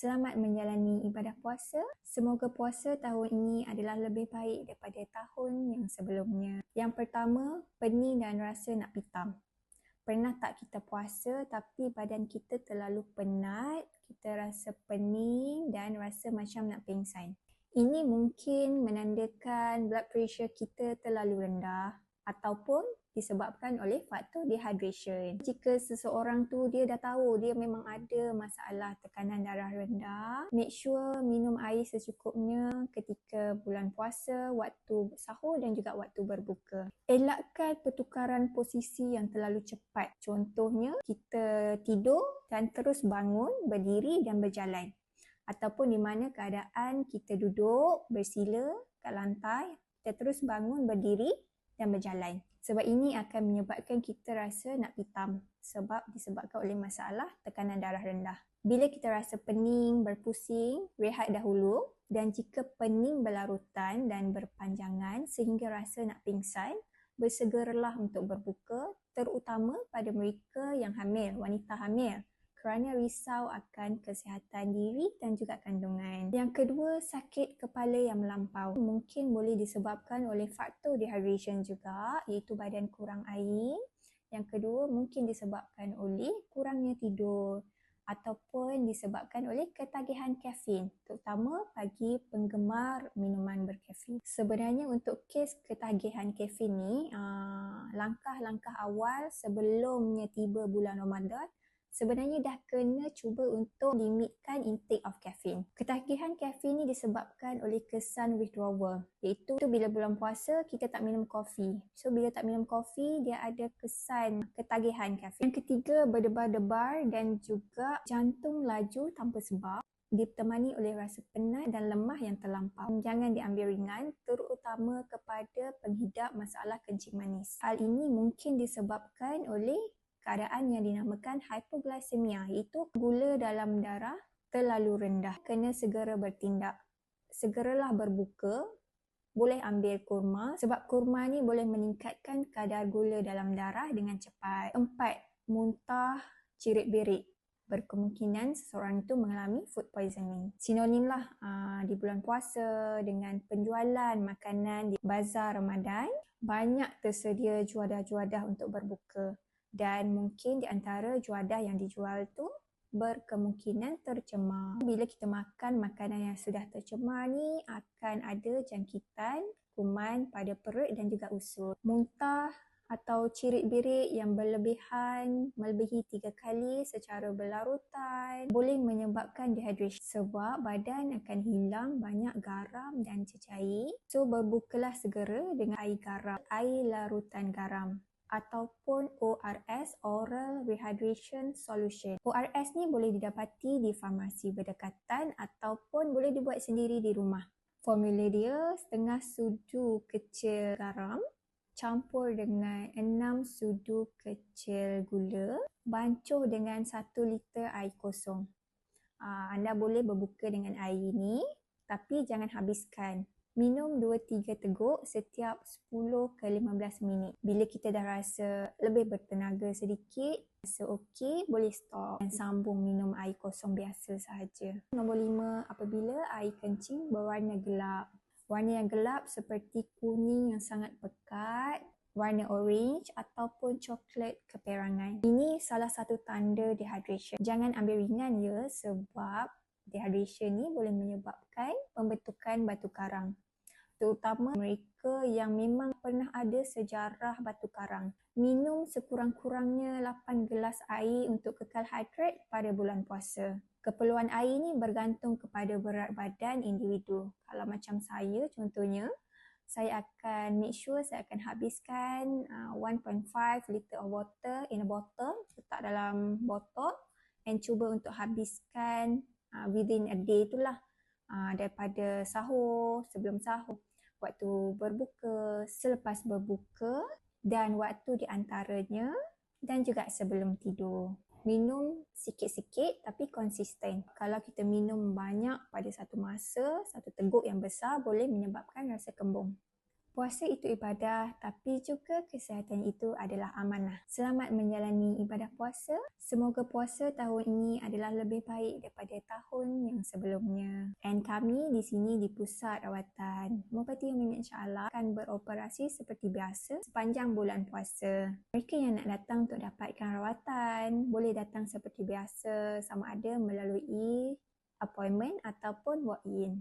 Selamat menjalani ibadah puasa. Semoga puasa tahun ini adalah lebih baik daripada tahun yang sebelumnya. Yang pertama, pening dan rasa nak pitam. Pernah tak kita puasa tapi badan kita terlalu penat, kita rasa pening dan rasa macam nak pingsan. Ini mungkin menandakan blood pressure kita terlalu rendah ataupun disebabkan oleh faktor dehydration. Jika seseorang tu dia dah tahu dia memang ada masalah tekanan darah rendah, make sure minum air secukupnya ketika bulan puasa, waktu sahur dan juga waktu berbuka. Elakkan pertukaran posisi yang terlalu cepat. Contohnya, kita tidur dan terus bangun, berdiri dan berjalan. Ataupun di mana keadaan kita duduk bersila kat lantai, kita terus bangun, berdiri dan berjalan. Sebab ini akan menyebabkan kita rasa nak pitam sebab disebabkan oleh masalah tekanan darah rendah. Bila kita rasa pening, berpusing, rehat dahulu dan jika pening berlarutan dan berpanjangan sehingga rasa nak pingsan, bersegeralah untuk berbuka terutama pada mereka yang hamil, wanita hamil kerana risau akan kesihatan diri dan juga kandungan. Yang kedua, sakit kepala yang melampau. Mungkin boleh disebabkan oleh faktor dehydration juga iaitu badan kurang air. Yang kedua, mungkin disebabkan oleh kurangnya tidur ataupun disebabkan oleh ketagihan kafein terutama bagi penggemar minuman berkafein. Sebenarnya untuk kes ketagihan kafein ni, ah, langkah-langkah awal sebelumnya tiba bulan Ramadan sebenarnya dah kena cuba untuk limitkan intake of caffeine. Ketagihan caffeine ni disebabkan oleh kesan withdrawal iaitu bila bulan puasa kita tak minum kopi. So bila tak minum kopi dia ada kesan ketagihan caffeine. Yang ketiga berdebar-debar dan juga jantung laju tanpa sebab ditemani oleh rasa penat dan lemah yang terlampau. Jangan diambil ringan terutama kepada penghidap masalah kencing manis. Hal ini mungkin disebabkan oleh keadaan yang dinamakan hypoglycemia iaitu gula dalam darah terlalu rendah. Kena segera bertindak. Segeralah berbuka. Boleh ambil kurma sebab kurma ni boleh meningkatkan kadar gula dalam darah dengan cepat. Empat, muntah, cirit-berit. Berkemungkinan seseorang itu mengalami food poisoning. Sinonim lah aa, di bulan puasa dengan penjualan makanan di bazar Ramadan. Banyak tersedia juadah-juadah untuk berbuka dan mungkin di antara juadah yang dijual tu berkemungkinan tercemar. Bila kita makan makanan yang sudah tercemar ni akan ada jangkitan kuman pada perut dan juga usus. Muntah atau cirit-birit yang berlebihan melebihi tiga kali secara berlarutan boleh menyebabkan dehydration sebab badan akan hilang banyak garam dan cecair. So berbukalah segera dengan air garam, air larutan garam ataupun ORS Oral Rehydration Solution. ORS ni boleh didapati di farmasi berdekatan ataupun boleh dibuat sendiri di rumah. Formula dia setengah sudu kecil garam campur dengan 6 sudu kecil gula bancuh dengan 1 liter air kosong. Anda boleh berbuka dengan air ini tapi jangan habiskan minum 2-3 teguk setiap 10 ke 15 minit. Bila kita dah rasa lebih bertenaga sedikit, rasa okey, boleh stop dan sambung minum air kosong biasa sahaja. Nombor 5, apabila air kencing berwarna gelap. Warna yang gelap seperti kuning yang sangat pekat, warna orange ataupun coklat keperangan. Ini salah satu tanda dehydration. Jangan ambil ringan ya sebab dehydration ni boleh menyebabkan pembentukan batu karang terutama mereka yang memang pernah ada sejarah batu karang. Minum sekurang-kurangnya 8 gelas air untuk kekal hidrat pada bulan puasa. Keperluan air ni bergantung kepada berat badan individu. Kalau macam saya contohnya, saya akan make sure saya akan habiskan uh, 1.5 liter of water in a bottle, letak dalam botol and cuba untuk habiskan uh, within a day itulah uh, daripada sahur, sebelum sahur waktu berbuka, selepas berbuka dan waktu di antaranya dan juga sebelum tidur. Minum sikit-sikit tapi konsisten. Kalau kita minum banyak pada satu masa, satu teguk yang besar boleh menyebabkan rasa kembung. Puasa itu ibadah tapi juga kesihatan itu adalah amanah. Selamat menjalani ibadah puasa. Semoga puasa tahun ini adalah lebih baik daripada tahun yang sebelumnya. Dan kami di sini di pusat rawatan Mufati Umi insyaAllah akan beroperasi seperti biasa sepanjang bulan puasa. Mereka yang nak datang untuk dapatkan rawatan boleh datang seperti biasa sama ada melalui appointment ataupun walk-in.